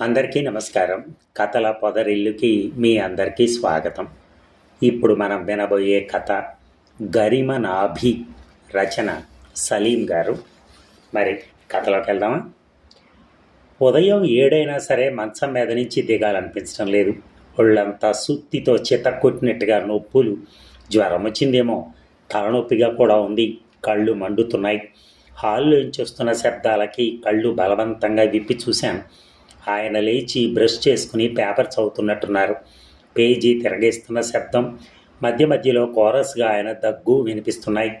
అందరికీ నమస్కారం. కథల పొదరిల్లుకి మీ అందరికీ స్వాగతం. ఇప్పుడు మనం వినబోయే కథ గరిమ నాభి రచన సలీం గారు. మరి కథలోకి వెళ్దామా? ఉదయం ఏడైనా సరే మంచం మీద నుంచి దిగాలనిపించడం లేదు. ఒళ్ళంతా సుత్తితో చితక్కొట్టినట్టుగా నొప్పులు. జ్వరం వచ్చిందేమో తలనొప్పిగా కూడా ఉంది. కళ్ళు మండుతున్నాయి. హాల్లోంచి వస్తున్న శబ్దాలకి కళ్ళు బలవంతంగా విప్పి చూశాను. ఆయన లేచి బ్రష్ చేసుకుని పేపర్ చదువుతున్నట్టున్నారు. పేజీ తిరగేస్తున్న శబ్దం మధ్య మధ్యలో కోరస్గా ఆయన దగ్గు వినిపిస్తున్నాయి.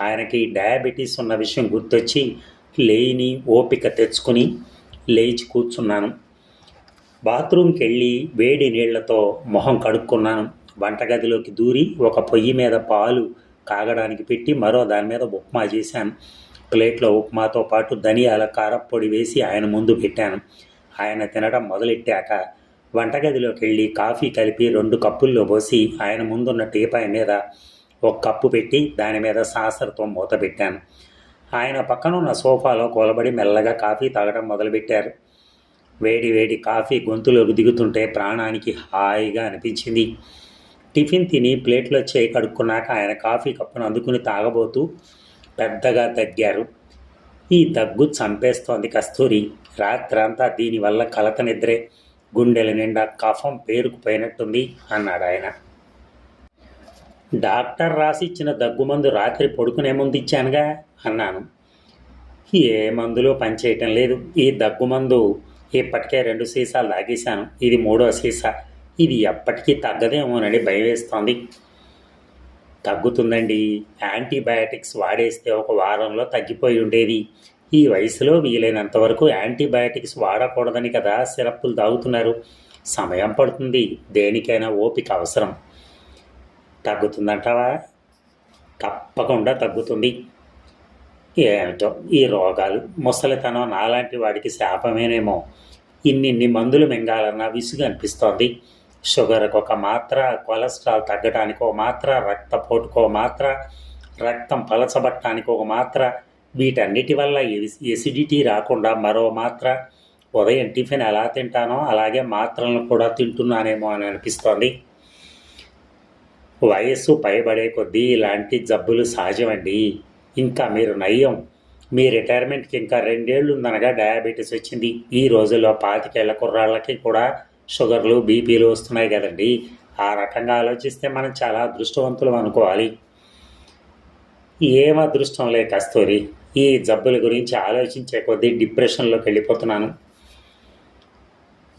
ఆయనకి డయాబెటీస్ ఉన్న విషయం గుర్తొచ్చి లేని ఓపిక తెచ్చుకుని లేచి కూర్చున్నాను. బాత్రూమ్కి వెళ్ళి వేడి నీళ్ళతో మొహం కడుక్కున్నాను. వంటగదిలోకి దూరి ఒక పొయ్యి మీద పాలు కాగడానికి పెట్టి మరో దాని మీద ఉప్మా చేశాను. ప్లేట్లో ఉప్మాతో పాటు ధనియాల కారపొడి వేసి ఆయన ముందు పెట్టాను. ఆయన తినడం మొదలెట్టాక వంటగదిలోకి వెళ్ళి కాఫీ కలిపి రెండు కప్పుల్లో పోసి ఆయన ముందున్న టీపాయ్ మీద ఒక కప్పు పెట్టి దాని మీద సాసరతో మూత పెట్టాను. ఆయన పక్కన ఉన్న సోఫాలో కూలబడి మెల్లగా కాఫీ తాగడం మొదలుపెట్టారు. వేడి వేడి కాఫీ గొంతులోకి దిగుతుంటే ప్రాణానికి హాయిగా అనిపించింది. టిఫిన్ తిని ప్లేట్లో చేయి కడుక్కున్నాక ఆయన కాఫీ కప్పును అందుకుని తాగబోతూ పెద్దగా తగ్గారు. ఈ దగ్గు చంపేస్తోంది కస్తూరి. రాత్రంతా దీనివల్ల కలత నిద్రే గుండెల నిండా కఫం పేరుకుపోయినట్టుంది అన్నాడు ఆయన. డాక్టర్ రాసిచ్చిన దగ్గు మందు రాత్రి పడుకునే ముందు ఇచ్చానుగా అన్నాను. ఏ మందులో పనిచేయటం లేదు. ఈ దగ్గు మందు ఇప్పటికే రెండు సీసాలు తాగేశాను. ఇది మూడో సీసా. ఇది ఎప్పటికీ తగ్గదేమోనని భయం వేస్తోంది. తగ్గుతుందండి. యాంటీబయాటిక్స్ వాడేస్తే ఒక వారంలో తగ్గిపోయి ఉండేది. ఈ వయసులో వీలైనంత వరకు యాంటీబయాటిక్స్ వాడకూడదని కదా సిరప్పులు తాగుతున్నారు. సమయం పడుతుంది. దేనికైనా ఓపిక అవసరం. తగ్గుతుందంటావా? తప్పకుండా తగ్గుతుంది. ఏమిటో ఈ రోగాలు ముసలితనం నాలాంటి వాడికి శాపమేనేమో. ఇన్నిన్ని మందులు మింగాలన్నా విసుగు అనిపిస్తోంది షుగర్కి ఒక మాత్ర కొలెస్ట్రాల్ తగ్గడానికి ఒక మాత్ర రక్తపోటుకు ఒక మాత్ర రక్తం పలచబట్టడానికి ఒక మాత్ర వీటన్నిటి వల్ల ఎసిడిటీ రాకుండా మరో మాత్ర. ఉదయం టిఫిన్ ఎలా తింటానో అలాగే మాత్రలను కూడా తింటున్నానేమో అని అనిపిస్తోంది. వయస్సు పైబడే కొద్దీ ఇలాంటి జబ్బులు సహజమండి. ఇంకా మీరు నయ్యం. మీ రిటైర్మెంట్కి ఇంకా రెండేళ్ళు ఉందనగా డయాబెటీస్ వచ్చింది. ఈ రోజుల్లో పాతికేళ్ళ కుర్రాళ్ళకి కూడా షుగర్లు బీపీలు వస్తున్నాయి కదండి. ఆ రకంగా ఆలోచిస్తే మనం చాలా దృష్టవంతులు అనుకోవాలి. ఏం అదృష్టం లే కస్తూరి ఈ జబ్బుల గురించి ఆలోచించే కొద్దీ డిప్రెషన్లోకి వెళ్ళిపోతున్నాను.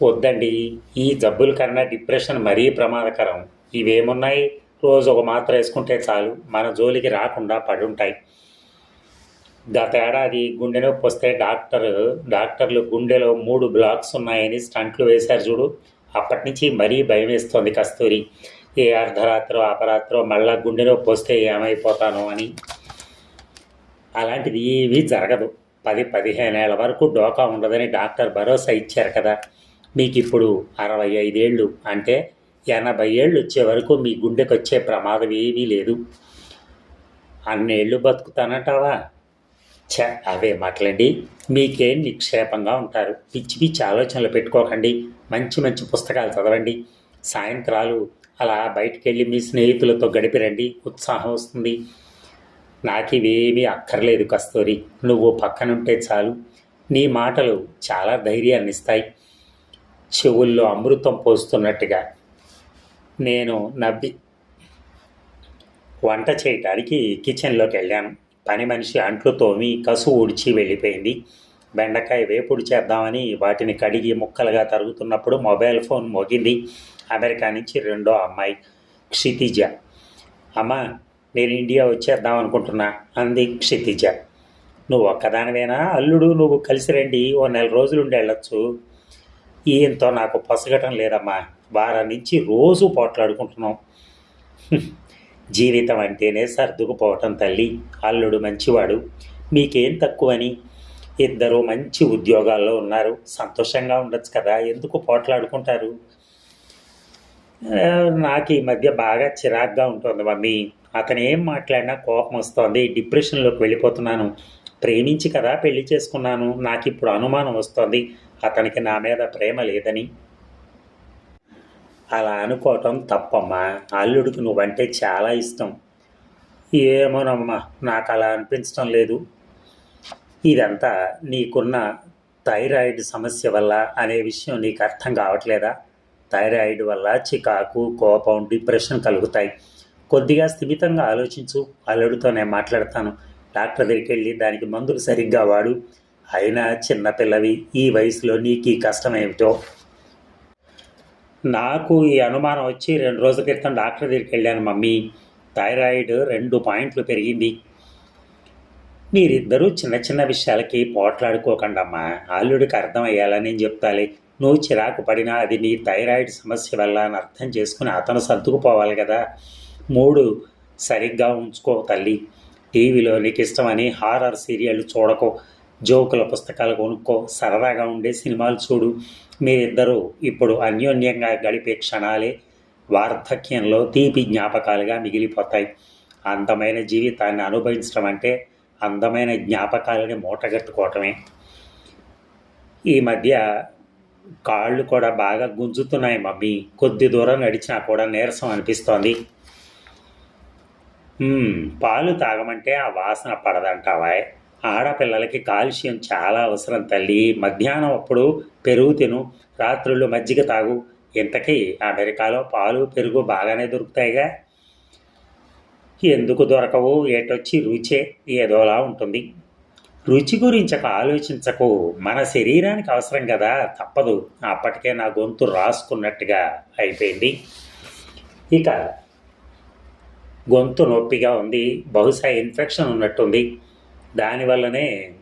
వద్దండి ఈ జబ్బుల కన్నా డిప్రెషన్ మరీ ప్రమాదకరం. ఇవేమున్నాయి? రోజు ఒక మాత్ర వేసుకుంటే చాలు. మన జోలికి రాకుండా పడుంటాయి. గత ఏడాది గుండె నొప్పి వస్తే డాక్టర్ డాక్టర్లు గుండెలో మూడు బ్లాక్స్ ఉన్నాయని స్టంట్లు వేశారు చూడు. అప్పటి నుంచి మరీ భయం వేస్తోంది కస్తూరి. ఏ అర్ధరాత్రో అపరాత్రో మళ్ళా గుండె నొప్పి వస్తే ఏమైపోతానో అని. అలాంటిది ఏవి జరగదు. పది పదిహేను ఏళ్ళ వరకు డోకా ఉండదని డాక్టర్ భరోసా ఇచ్చారు కదా. మీకు ఇప్పుడు అరవై ఐదేళ్ళు అంటే ఎనభై ఏళ్ళు వచ్చే వరకు మీ గుండెకొచ్చే ప్రమాదం ఏమీ లేదు. అన్నేళ్ళు బతుకుతానంటావా? చ అవే మాటలండి. మీకేం నిక్షేపంగా ఉంటారు? పిచ్చి పిచ్చి ఆలోచనలు పెట్టుకోకండి. మంచి మంచి పుస్తకాలు చదవండి. సాయంత్రాలు అలా బయటికి వెళ్ళి మీ స్నేహితులతో గడిపిరండి. ఉత్సాహం వస్తుంది. నాకు ఇవేమీ అక్కర్లేదు కస్తూరి. నువ్వు పక్కనుంటే చాలు. నీ మాటలు చాలా ధైర్యాన్ని ఇస్తాయి. చెవుల్లో అమృతం పోస్తున్నట్టుగా. నేను నవ్వి వంట చేయటానికి కిచెన్లోకి వెళ్ళాను పని మనిషి అంట్లు తోమి కసు ఊడ్చి వెళ్ళిపోయింది. బెండకాయ వేపుడు చేద్దామని వాటిని కడిగి ముక్కలుగా తరుగుతున్నప్పుడు మొబైల్ ఫోన్ మోగింది. అమెరికా నుంచి రెండో అమ్మాయి క్షితిజ. అమ్మ నేను ఇండియా వచ్చేద్దాం అనుకుంటున్నా అంది క్షితిజ. నువ్వు ఒక్కదానివేనా? అల్లుడు నువ్వు కలిసి రండి ఓ నెల రోజులు ఉండి వెళ్ళొచ్చు. ఈయంతో నాకు పొసగటం లేదమ్మా. వారం నుంచి రోజు పోట్లాడుకుంటున్నాం. జీవితం అంటేనే సర్దుకుపోవటం తల్లి. అల్లుడు మంచివాడు. మీకేం తక్కువని? ఇద్దరు మంచి ఉద్యోగాల్లో ఉన్నారు. సంతోషంగా ఉండొచ్చు కదా. ఎందుకు పోట్లాడుకుంటారు? నాకు ఈ మధ్య బాగా చిరాగ్గా ఉంటుంది మమ్మీ. అతను ఏం మాట్లాడినా కోపం వస్తోంది. డిప్రెషన్లోకి వెళ్ళిపోతున్నాను. ప్రేమించి కదా పెళ్ళి చేసుకున్నాను. నాకు ఇప్పుడు అనుమానం వస్తోంది. అతనికి నా మీద ప్రేమ లేదని. అలా అనుకోవటం తప్పమ్మా. అల్లుడికి నువ్వంటే చాలా ఇష్టం. ఏమోనమ్మా నాకు అలా అనిపించడం లేదు. ఇదంతా నీకున్న థైరాయిడ్ సమస్య వల్ల అనే విషయం నీకు అర్థం కావట్లేదా? థైరాయిడ్ వల్ల చికాకు కోపం డిప్రెషన్ కలుగుతాయి. కొద్దిగా స్థిమితంగా ఆలోచించు. అల్లుడితో నేను మాట్లాడతాను. డాక్టర్ దగ్గరికి వెళ్ళి దానికి మందులు సరిగ్గా వాడు. అయినా చిన్నపిల్లవి ఈ వయసులో నీకు ఈ కష్టం ఏమిటో నాకు ఈ అనుమానం వచ్చి రెండు రోజుల క్రితం డాక్టర్ దగ్గరికి వెళ్ళాను మమ్మీ. థైరాయిడ్ రెండు పాయింట్లు పెరిగింది. మీరిద్దరూ చిన్న చిన్న విషయాలకి పోట్లాడుకోకండమ్మా. అల్లుడికి అర్థమయ్యాలని నేను చెప్తాలి. నువ్వు చిరాకు పడినా అది నీ థైరాయిడ్ సమస్య వల్ల అని అర్థం చేసుకుని అతను సర్దుకుపోవాలి కదా. మూడు సరిగ్గా ఉంచుకో తల్లి. టీవీలో నీకు ఇష్టమని హారర్ సీరియల్ చూడకో. జోకుల పుస్తకాలు కొనుక్కో. సరదాగా ఉండే సినిమాలు చూడు. మీరిద్దరూ ఇప్పుడు అన్యోన్యంగా గడిపే క్షణాలే వార్ధక్యంలో తీపి జ్ఞాపకాలుగా మిగిలిపోతాయి. అందమైన జీవితాన్ని అనుభవించడం అంటే అందమైన జ్ఞాపకాలని మూటగట్టుకోవటమే. ఈ మధ్య కాళ్ళు కూడా బాగా గుంజుతున్నాయి మమ్మీ. కొద్ది దూరం నడిచినా కూడా నీరసం అనిపిస్తోంది. పాలు తాగమంటే ఆ వాసన పడదంటావా ఆడపిల్లలకి కాల్షియం చాలా అవసరం తల్లి. మధ్యాహ్నం అప్పుడు పెరుగు తిను రాత్రుళ్ళు మజ్జిగ తాగు. ఇంతకీ అమెరికాలో పాలు పెరుగు బాగానే దొరుకుతాయిగా? ఎందుకు దొరకవు? ఏటొచ్చి రుచే? ఏదోలా ఉంటుంది. రుచి గురించి ఒక ఆలోచించకు. మన శరీరానికి అవసరం కదా తప్పదు. అప్పటికే నా గొంతు రాసుకున్నట్టుగా అయిపోయింది. ఇక గొంతు నొప్పిగా ఉంది. బహుశా ఇన్ఫెక్షన్ ఉన్నట్టుంది. దానివల్లనే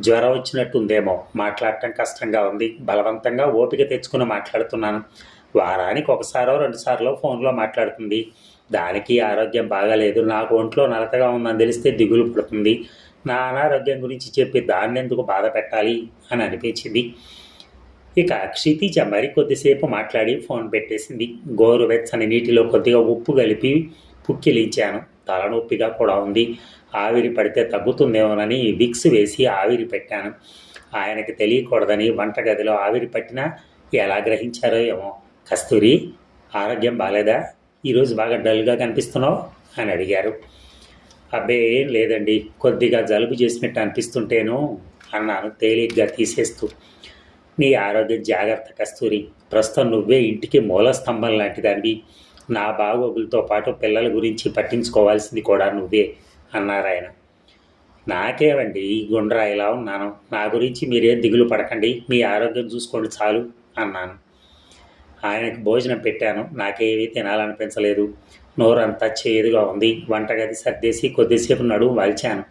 జ్వరం వచ్చినట్టుందేమో. మాట్లాడటం కష్టంగా ఉంది. బలవంతంగా ఓపిక తెచ్చుకుని మాట్లాడుతున్నాను. వారానికి ఒకసారో రెండుసార్లు ఫోన్లో మాట్లాడుతుంది. దానికి ఆరోగ్యం బాగాలేదు. నాకు ఒంట్లో నలతగా ఉందని తెలిస్తే దిగులు పడుతుంది. నా అనారోగ్యం గురించి చెప్పి దాన్ని ఎందుకు బాధ పెట్టాలి అని అనిపించింది. ఇక క్షితిజ మరి కొద్దిసేపు మాట్లాడి ఫోన్ పెట్టేసింది. గోరువెచ్చని నీటిలో కొద్దిగా ఉప్పు కలిపి పుక్కిలించాను. తలనొప్పిగా కూడా ఉంది. ఆవిరి పడితే తగ్గుతుందేమోనని విక్స్ వేసి ఆవిరి పెట్టాను. ఆయనకి తెలియకూడదని వంటగదిలో ఆవిరి పట్టినా ఎలా గ్రహించారో ఏమో. కస్తూరి ఆరోగ్యం బాగాలేదా ఈరోజు బాగా డల్గా కనిపిస్తున్నావు? అని అడిగారు. అబ్బే ఏం లేదండి. కొద్దిగా జలుబు చేసినట్టు అనిపిస్తుంటేను అన్నాను తేలిగ్గా తీసేస్తూ. నీ ఆరోగ్యం జాగ్రత్త కస్తూరి. ప్రస్తుతం నువ్వే ఇంటికి మూల స్తంభం లాంటిదానివి. నా బాగోగులతో పాటు పిల్లల గురించి పట్టించుకోవాల్సింది కూడా నువ్వే అన్నారు ఆయన. నాకేవండి ఈ గుండ్రా ఇలా ఉన్నాను. నా గురించి మీరేం దిగులు పడకండి. మీ ఆరోగ్యం చూసుకోండి చాలు అన్నాను. ఆయనకు భోజనం పెట్టాను. నాకేమీ తినాలనిపించలేదు. నోరంతా చేదుగా ఉంది. వంటగది సర్దేసి కొద్దిసేపు నడుము వాల్చాను.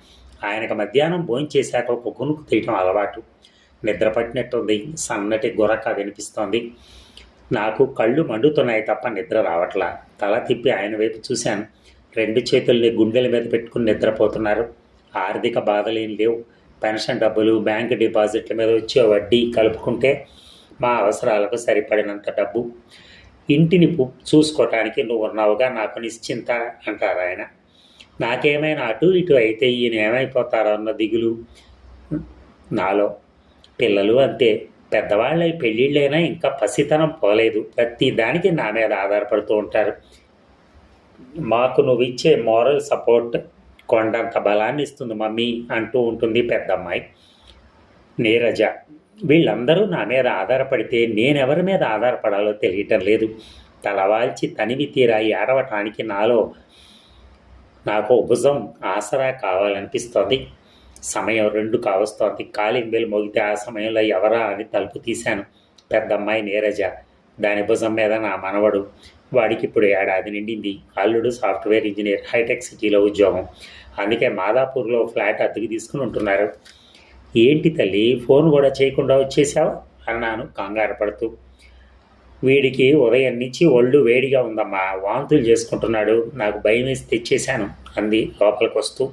ఆయనకు మధ్యాహ్నం భోజనం చేశాక ఒక కొనుక్కు తీయటం అలవాటు. నిద్ర పట్టినట్టుంది. సన్నటి గొరక వినిపిస్తోంది. నాకు కళ్ళు మండుతున్నాయి తప్ప నిద్ర రావట్లా. తల తిప్పి ఆయన వైపు చూశాను. రెండు చేతుల్ని గుండెల మీద పెట్టుకుని నిద్రపోతున్నారు. ఆర్థిక బాధలేం లేవు. పెన్షన్ డబ్బులు బ్యాంక్ డిపాజిట్ల మీద వచ్చే వడ్డీ కలుపుకుంటే మా అవసరాలకు సరిపడినంత డబ్బు. ఇంటిని చూసుకోవటానికి నువ్వు ఉన్నావుగా నాకు నిశ్చింత అంటారు ఆయన. నాకేమైనా అటు ఇటు అయితే ఈయన ఏమైపోతారో అన్న దిగులు నాలో. పిల్లలు అంతే పెద్దవాళ్ళై పెళ్ళిళ్ళైనా ఇంకా పసితనం పోలేదు. ప్రతి దానికి నా మీద ఆధారపడుతూ ఉంటారు. మాకు నువ్వు ఇచ్చే మోరల్ సపోర్ట్ కొండంత బలాన్ని ఇస్తుంది మమ్మీ అంటూ ఉంటుంది పెద్దమ్మాయి. నీరజ వీళ్ళందరూ నా మీద ఆధారపడితే నేనెవరి మీద ఆధారపడాలో తెలియటం లేదు. తలవాల్చి తనివి తీరా ఏడవటానికి నాలో నాకు భుజం ఆసరా కావాలనిపిస్తోంది. సమయం రెండు కావస్తోంది. కాలింబేలు మోగితే ఆ సమయంలో ఎవరా అని తలుపు తీశాను. పెద్దమ్మాయి నీరజ. దాని భుజం మీద నా మనవడు. వాడికి ఇప్పుడు ఏడాది నిండింది. అల్లుడు సాఫ్ట్వేర్ ఇంజనీర్ హైటెక్ సిటీలో ఉద్యోగం. అందుకే మాదాపూర్లో ఫ్లాట్ అద్దెకి తీసుకుని ఉంటున్నారు. ఏంటి తల్లి ఫోన్ కూడా చేయకుండా వచ్చేసావు? అన్నాను కంగారు పడుతూ. వీడికి ఉదయం నుంచి ఒళ్ళు వేడిగా ఉందమ్మా. వాంతులు చేసుకుంటున్నాడు. నాకు భయం వేసి తెచ్చేశాను అంది లోపలికి వస్తూ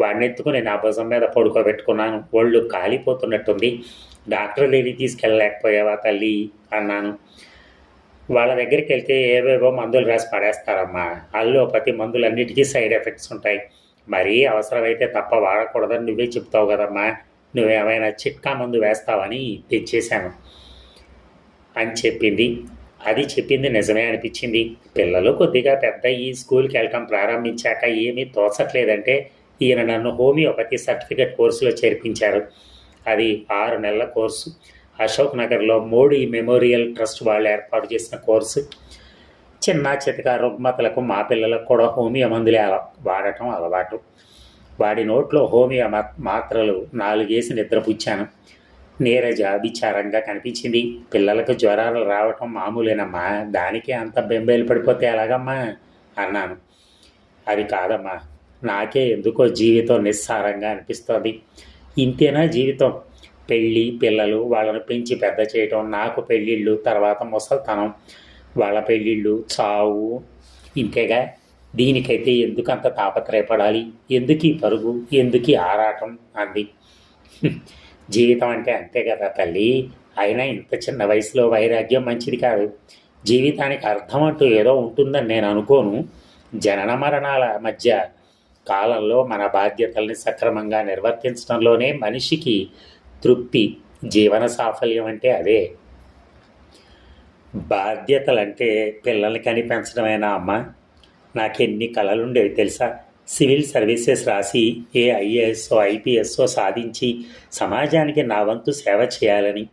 వాడిని ఎత్తుకుని నా భుజం మీద పడుకోబెట్టుకున్నాను. ఒళ్ళు కాలిపోతున్నట్టుంది. డాక్టర్ దగ్గరికి తీసుకెళ్ళలేకపోయావా తల్లి? అన్నాను. వాళ్ళ దగ్గరికి వెళ్తే ఏవేవో మందులు రాసి పడేస్తారమ్మా. అల్లోపతి మందులన్నిటికీ సైడ్ ఎఫెక్ట్స్ ఉంటాయి. మరీ అవసరమైతే తప్ప వాడకూడదని నువ్వే చెప్తావు కదమ్మా. నువ్వేమైనా చిట్కా మందు వేస్తావని తెచ్చేశాను అని చెప్పింది. అది చెప్పింది నిజమే అనిపించింది. పిల్లలు కొద్దిగా పెద్ద ఈ స్కూల్కి వెళ్ళటం ప్రారంభించాక ఏమీ తోచట్లేదంటే ఈయన నన్ను హోమియోపతి సర్టిఫికెట్ కోర్సులో చేర్పించారు. అది ఆరు నెలల కోర్సు. అశోక్ నగర్లో మోడీ మెమోరియల్ ట్రస్ట్ వాళ్ళు ఏర్పాటు చేసిన కోర్సు. చిన్న చితక రుగ్మతలకు మా పిల్లలకు కూడా హోమియో మందులే వాడటం అలవాటు. వాడి నోట్లో హోమియో మాత్రలు నాలుగేసి నిద్రపుచ్చాను. నీరజ విచారంగా కనిపించింది. పిల్లలకు జ్వరాలు రావటం మామూలేనమ్మా. దానికే అంత బెంబేలు పడిపోతే ఎలాగమ్మా? అన్నాను. అది కాదమ్మా. నాకే ఎందుకో జీవితం నిస్సారంగా అనిపిస్తుంది. ఇంతేనా జీవితం? పెళ్ళి పిల్లలు వాళ్ళను పెంచి పెద్ద చేయటం నాకు పెళ్ళిళ్ళు తర్వాత ముసల్తనం. వాళ్ళ పెళ్ళిళ్ళు చావు. ఇంతేగా? దీనికైతే ఎందుకు అంత తాపత్రయపడాలి? ఎందుకు ఈ పరుగు? ఎందుకు ఆరాటం? అంది. జీవితం అంటే అంతే కదా తల్లి. అయినా ఇంత చిన్న వయసులో వైరాగ్యం మంచిది కాదు. జీవితానికి అర్థం అంటూ ఏదో ఉంటుందని నేను అనుకోను. జనన మరణాల మధ్య కాలంలో మన బాధ్యతల్ని సక్రమంగా నిర్వర్తించడంలోనే మనిషికి తృప్తి జీవన సాఫల్యం అంటే అదే. బాధ్యతలంటే పిల్లల్ని కని పెంచడమేనా అమ్మ? నాకెన్ని కళలుండేవి తెలుసా? సివిల్ సర్వీసెస్ రాసి ఏ ఐఏఎస్ఓ ఐపీఎస్ఓ సాధించి సమాజానికి నా వంతు సేవ చేయాలని.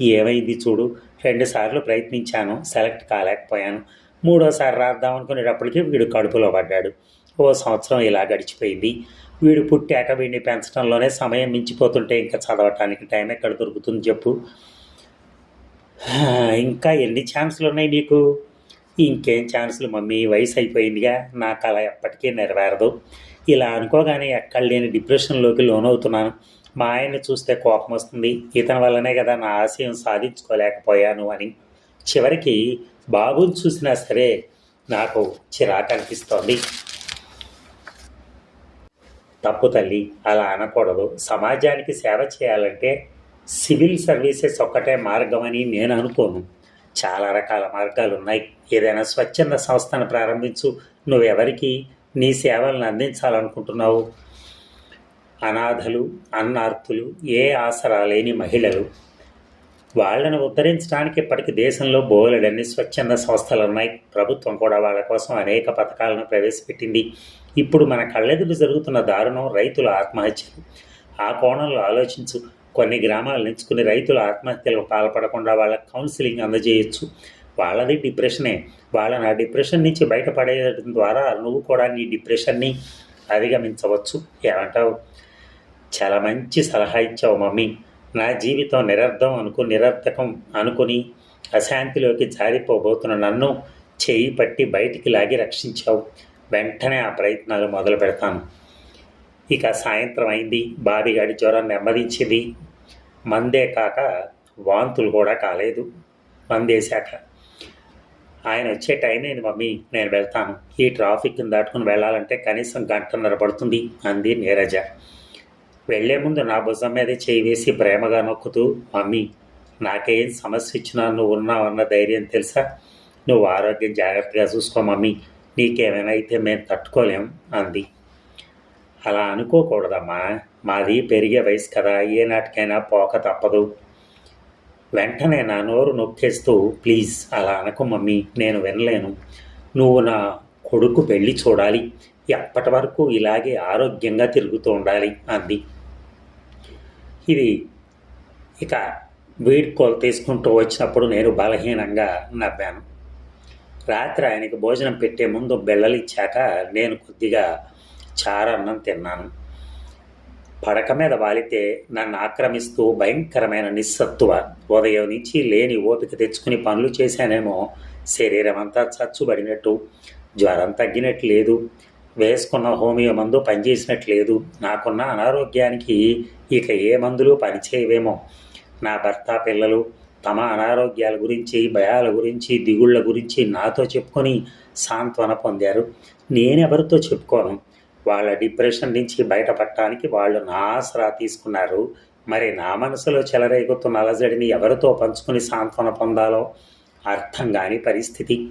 ఏమైంది చూడు రెండుసార్లు ప్రయత్నించాను సెలెక్ట్ కాలేకపోయాను. మూడోసారి రాద్దాం అనుకునేటప్పటికి వీడు కడుపులో పడ్డాడు. ఓ సంవత్సరం ఇలా గడిచిపోయింది. వీడు పుట్టాక వీడిని పెంచడంలోనే సమయం మించిపోతుంటే ఇంకా చదవటానికి టైం ఎక్కడ దొరుకుతుంది చెప్పు. ఇంకా ఎన్ని ఛాన్సులు ఉన్నాయి నీకు? ఇంకేం ఛాన్సులు మమ్మీ? వయసు అయిపోయిందిగా. నా కళ ఎప్పటికీ నెరవేరదు. ఇలా అనుకోగానే ఎక్కడ లేని డిప్రెషన్లోకి లోనవుతున్నాను. మా ఆయన్ని చూస్తే కోపం వస్తుంది. ఇతని వల్లనే కదా నా ఆశయం సాధించుకోలేకపోయాను అని. చివరికి బాబుని చూసినా సరే నాకు చిరాకు అనిపిస్తోంది. తప్పు తల్లి అలా అనకూడదు. సమాజానికి సేవ చేయాలంటే సివిల్ సర్వీసెస్ ఒక్కటే మార్గం అని నేను అనుకోను. చాలా రకాల మార్గాలు ఉన్నాయి. ఏదైనా స్వచ్ఛంద సంస్థను ప్రారంభించు. నువ్వెవరికి నీ సేవలను అందించాలనుకుంటున్నావు? అనాథలు అన్నార్తులు ఏ ఆసరా లేని మహిళలు. వాళ్ళను ఉద్ధరించడానికి ఇప్పటికీ దేశంలో బోలెడన్ని స్వచ్ఛంద సంస్థలు ఉన్నాయి. ప్రభుత్వం కూడా వాళ్ళ కోసం అనేక పథకాలను ప్రవేశపెట్టింది. ఇప్పుడు మన కళ్ళెదురు జరుగుతున్న దారుణం రైతుల ఆత్మహత్యలు. ఆ కోణంలో ఆలోచించు. కొన్ని గ్రామాలు ఎంచుకుని రైతుల ఆత్మహత్యలకు పాల్పడకుండా వాళ్ళకి కౌన్సిలింగ్ అందజేయొచ్చు. వాళ్ళది డిప్రెషనే. వాళ్ళని ఆ డిప్రెషన్ నుంచి బయటపడేయడం ద్వారా నువ్వు కూడా నీ డిప్రెషన్ని అధిగమించవచ్చు. ఏమంటావు? చాలా మంచి సలహా ఇచ్చావు మమ్మీ. నా జీవితం నిరర్థం అనుకు నిరర్థకం అనుకుని అశాంతిలోకి జారిపోబోతున్న నన్ను చేయి పట్టి బయటికి లాగి రక్షించావు. వెంటనే ఆ ప్రయత్నాలు మొదలు పెడతాను. ఇక సాయంత్రం అయింది. బావిగాడి జ్వరం నెమ్మదించింది. మందే కాక వాంతులు కూడా కాలేదు. మందేశాక. ఆయన వచ్చే టైం ఏంది మమ్మీ. నేను వెళ్తాను. ఈ ట్రాఫిక్ని దాటుకుని వెళ్ళాలంటే కనీసం గంటన్నర పడుతుంది. అంది నీరజ. వెళ్ళే ముందు నా భుజం మీద చేయి వేసి ప్రేమగా నొక్కుతూ మమ్మీ నాకేం సమస్య ఇచ్చినా నువ్వు ఉన్నావన్న ధైర్యం తెలుసా? నువ్వు ఆరోగ్యం జాగ్రత్తగా చూసుకో మమ్మీ. నీకేమైనా అయితే మేము తట్టుకోలేం అంది. అలా అనుకోకూడదమ్మా. మాది పెరిగే వయసు కదా. ఏ నాటికైనా పోక తప్పదు. వెంటనే నా నోరు నొక్కేస్తూ ప్లీజ్ అలా అనకు మమ్మీ. నేను వినలేను. నువ్వు నా కొడుకు పెళ్ళి చూడాలి. ఎప్పటి వరకు ఇలాగే ఆరోగ్యంగా తిరుగుతూ ఉండాలి అంది. ఇది ఇక వీడ్కోలు తీసుకుంటూ వచ్చినప్పుడు నేను బలహీనంగా నవ్వాను. రాత్రి ఆయనకి భోజనం పెట్టే ముందు బెల్లలు ఇచ్చాక నేను కొద్దిగా చారన్నం తిన్నాను. పడక మీద వాలితే నన్ను ఆక్రమిస్తూ భయంకరమైన నిస్సత్తువ ఉదయం నుంచి లేని ఓపిక తెచ్చుకుని పనులు చేశానేమో శరీరం అంతా చచ్చుబడినట్టు జ్వరం తగ్గినట్టు లేదు. వేసుకున్న హోమియో మందు పనిచేసినట్టు లేదు నాకున్న అనారోగ్యానికి ఇక ఏ మందులు పనిచేయవేమో. నా భర్త పిల్లలు తమ అనారోగ్యాల గురించి భయాల గురించి దిగుళ్ళ గురించి నాతో చెప్పుకొని సాంత్వన పొందారు. నేనెవరితో చెప్పుకోను? వాళ్ళ డిప్రెషన్ నుంచి బయటపడటానికి వాళ్ళు నా ఆసరా తీసుకున్నారు. మరి నా మనసులో చెలరేగుతున్న అలజడిని ఎవరితో పంచుకుని సాంత్వన పొందాలో? అర్థం కాని పరిస్థితి.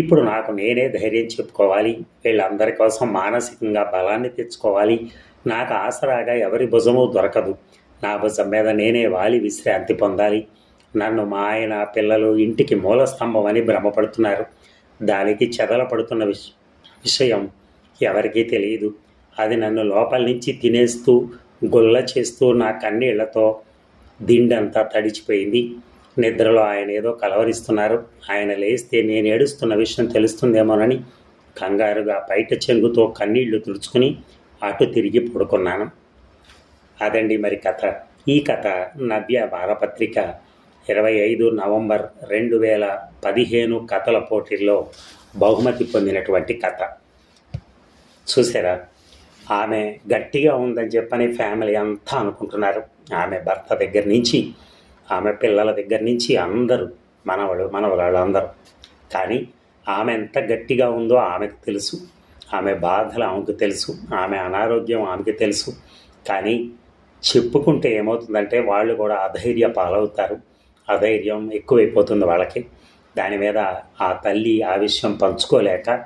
ఇప్పుడు నాకు నేనే ధైర్యం చెప్పుకోవాలి. వీళ్ళందరి కోసం మానసికంగా బలాన్ని తెచ్చుకోవాలి. నాకు ఆసరాగా ఎవరి భుజము దొరకదు. నా భుజం మీద నేనే వాలి విశ్రాంతి పొందాలి. నన్ను మా ఆయన పిల్లలు ఇంటికి మూల స్తంభం అని భ్రమపడుతున్నారు. దానికి చెదల పడుతున్న విష విషయం ఎవరికీ తెలియదు. అది నన్ను లోపల నుంచి తినేస్తూ గుల్ల చేస్తూ నా కన్నీళ్ళతో దిండంతా తడిచిపోయింది. నిద్రలో ఆయన ఏదో కలవరిస్తున్నారు. ఆయన లేస్తే నేను ఏడుస్తున్న విషయం తెలుస్తుందేమోనని కంగారుగా బయట చెంగుతో కన్నీళ్ళు తుడుచుకుని అటు తిరిగి పడుకున్నాను. అదండి మరి కథ. ఈ కథ నవ్య వారపత్రిక ఇరవై ఐదు నవంబర్ రెండు వేల పదిహేను కథల పోటీల్లో బహుమతి పొందినటువంటి కథ. చూసారా? ఆమె గట్టిగా ఉందని చెప్పని ఫ్యామిలీ అంతా అనుకుంటున్నారు. ఆమె భర్త దగ్గర నుంచి ఆమె పిల్లల దగ్గర నుంచి అందరూ మనవడు మనవగాళ్ళు అందరూ. కానీ ఆమె ఎంత గట్టిగా ఉందో ఆమెకు తెలుసు. ఆమె బాధలు ఆమెకు తెలుసు. ఆమె అనారోగ్యం ఆమెకి తెలుసు. కానీ చెప్పుకుంటే ఏమవుతుందంటే వాళ్ళు కూడా అధైర్య పాలవుతారు. అధైర్యం ఎక్కువైపోతుంది వాళ్ళకి. దాని మీద ఆ తల్లి ఆ విషయం పంచుకోలేక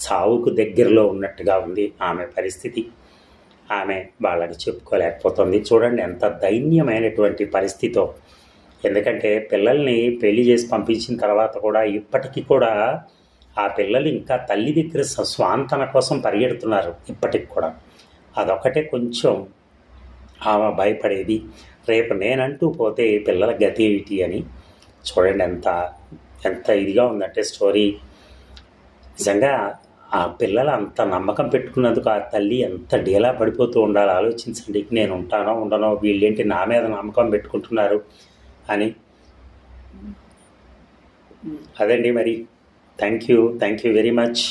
చావుకు దగ్గరలో ఉన్నట్టుగా ఉంది ఆమె పరిస్థితి. ఆమె వాళ్ళకి చెప్పుకోలేకపోతుంది. చూడండి ఎంత దైన్యమైనటువంటి పరిస్థితో ఎందుకంటే పిల్లల్ని పెళ్ళి చేసి పంపించిన తర్వాత కూడా ఇప్పటికీ కూడా ఆ పిల్లలు ఇంకా తల్లి దగ్గర స్వాంతన కోసం పరిగెడుతున్నారు ఇప్పటికి కూడా. అదొకటే కొంచెం ఆమె భయపడేది. రేపు నేనంటూ పోతే పిల్లల గతి ఏమిటి అని చూడండి ఎంత ఎంత ఇదిగా ఉందంటే స్టోరీ. నిజంగా ఆ పిల్లలు అంత నమ్మకం పెట్టుకున్నందుకు ఆ తల్లి ఎంత డీలా పడిపోతూ ఉండాలో. ఆలోచించండి నేను ఉంటానో ఉండనో వీళ్ళేంటి నా మీద నమ్మకం పెట్టుకుంటున్నారు? అని. అదండి మరి. Thank you thank you very much